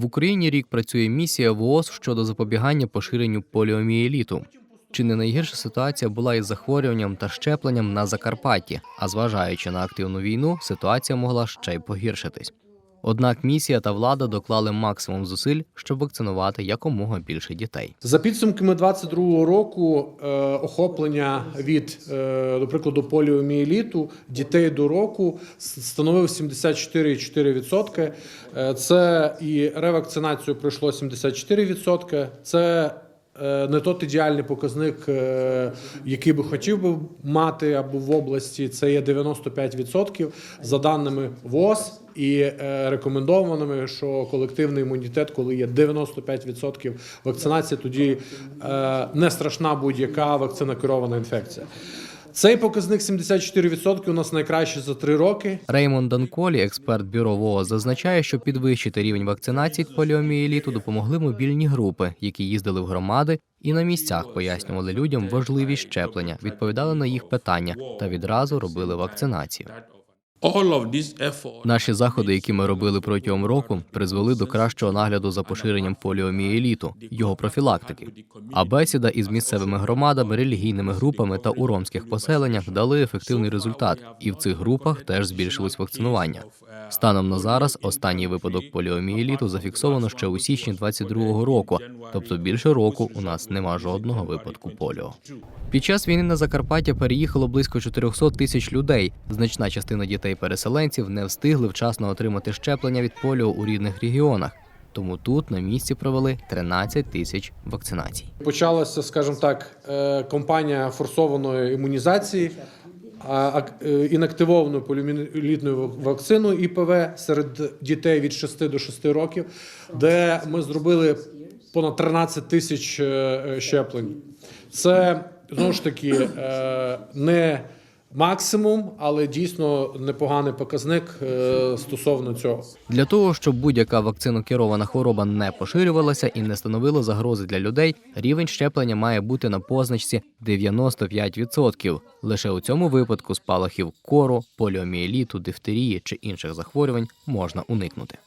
В Україні рік працює місія ВООЗ щодо запобігання поширенню поліомієліту. Чи не найгірша ситуація була із захворюванням та щепленням на Закарпатті, а зважаючи на активну війну, ситуація могла ще й погіршитись. Однак місія та влада доклали максимум зусиль, щоб вакцинувати якомога більше дітей. За підсумками 22-го року е, охоплення від, е, до прикладу, поліомієліту дітей до року становив 74,4%. Е, Це і ревакцинацію пройшло 74%. Це не тот ідеальний показник, е, який би хотів би мати або в області. Це є 95% за даними ВОЗ і е, рекомендованими, що колективний імунітет, коли є 95% вакцинації, тоді е, не страшна будь-яка вакцина керована інфекція. Цей показник 74% у нас найкращий за три роки. Реймон Данколі, експерт бюро ВООЗ, зазначає, що підвищити рівень вакцинації поліомієліту допомогли мобільні групи, які їздили в громади і на місцях пояснювали людям важливість щеплення, відповідали на їх питання та відразу робили вакцинацію. Наші заходи, які ми робили протягом року, призвели до кращого нагляду за поширенням поліомієліту, його профілактики. А бесіда із місцевими громадами, релігійними групами та у ромських поселеннях дали ефективний результат, і в цих групах теж збільшилось вакцинування. Станом на зараз останній випадок поліомієліту зафіксовано ще у січні 22-го року, тобто більше року у нас нема жодного випадку поліо. Під час війни на Закарпаття переїхало близько 400 тисяч людей. Значна частина дітей-переселенців не встигли вчасно отримати щеплення від поліо у рідних регіонах. Тому тут на місці провели 13 тисяч вакцинацій. Почалася, скажімо так, е, кампанія форсованої імунізації. е, Інактивованою поліомієлітною вакциною ІПВ серед дітей від 6 до 6 років, де ми зробили понад 13 тисяч е, щеплень. Це знову ж таки не максимум, але дійсно непоганий показник е, стосовно цього. Для того, щоб будь-яка вакцинокерована хвороба не поширювалася і не становила загрози для людей, рівень щеплення має бути на позначці 95%. Лише у цьому випадку спалахів кору, поліомієліту, дифтерії чи інших захворювань можна уникнути.